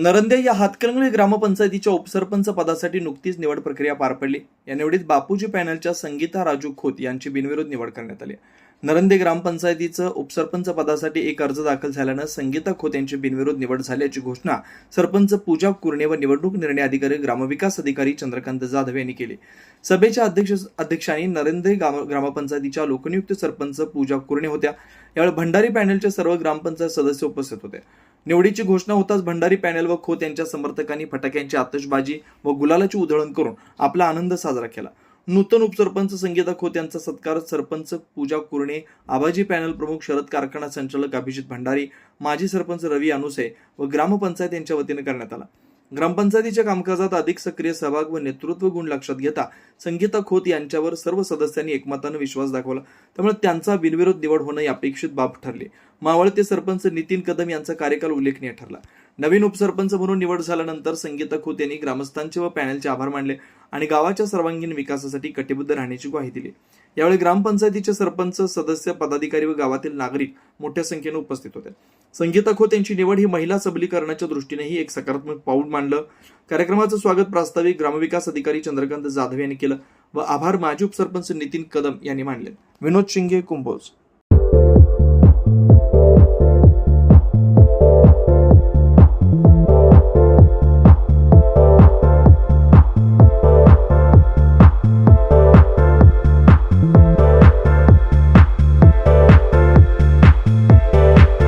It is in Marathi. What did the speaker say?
नरंदे या हातकणंगले ग्रामपंचायतीच्या उपसरपंच पदासाठी नुकतीच निवड प्रक्रिया पार पडली. या निवडीत बापूजी पॅनलच्या संगीता राजू खोत यांची बिनविरोध निवड करण्यात आली. नरंदे ग्रामपंचायतीचं उपसरपंच पदासाठी एक अर्ज दाखल झाल्यानं संगीता खोत यांची बिनविरोध निवड झाल्याची घोषणा सरपंच पूजा कुर्णे व निवडणूक निर्णय अधिकारी ग्रामविकास अधिकारी चंद्रकांत जाधव यांनी केली. सभेच्या अध्यक्ष अध्यक्षांनी नरेंद्र ग्रामपंचायतीच्या लोकनियुक्त सरपंच पूजा कुर्णे होत्या. यावेळी भंडारी पॅनलचे सर्व ग्रामपंचायत सदस्य उपस्थित होते. निवडीची घोषणा होताच भंडारी पॅनल व खोत यांच्या समर्थकांनी फटाक्यांची आतषबाजी व गुलालाची उधळण करून आपला आनंद साजरा केला. नूतन उपसरपंच संगीता खोत यांचा सत्कार सरपंच पूजा कुर्णे आबाजी पॅनल प्रमुख शरद कारखाना संचालक अभिजित भंडारी माजी सरपंच रवी अनुसे व ग्रामपंचायत यांच्या वतीने करण्यात आला. ग्रामपंचायतीच्या कामकाजात अधिक सक्रिय सहभाग व नेतृत्व गुण लक्षात घेता संगीता खोत यांच्यावर सर्व सदस्यांनी एकमतानं विश्वास दाखवला. त्यामुळे त्यांचा बिनविरोध निवड होणं ही अपेक्षित बाब ठरली. मावळते सरपंच नितीन कदम यांचा कार्यकाल उल्लेखनीय ठरला. नवीन उपसरपंच म्हणून निवड झाल्यानंतर संगीता खोत यांनी ग्रामस्थांचे व पॅनलचे आभार मानले आणि गावाच्या सर्वांगीण विकासासाठी कटिबद्ध राहण्याची ग्वाही दिली. यावेळी ग्रामपंचायतीचे सरपंच सदस्य पदाधिकारी व गावातील नागरिक मोठ्या संख्येने उपस्थित होते. संगीता खोत यांची निवड ही महिला सबलीकरणाच्या दृष्टीनेही एक सकारात्मक पाऊल मानलं. कार्यक्रमाचं स्वागत प्रास्ताविक ग्रामविकास अधिकारी चंद्रकांत जाधव यांनी केलं व आभार माजी उपसरपंच नितीन कदम यांनी मानले. विनोद शिंगे कुंभोज.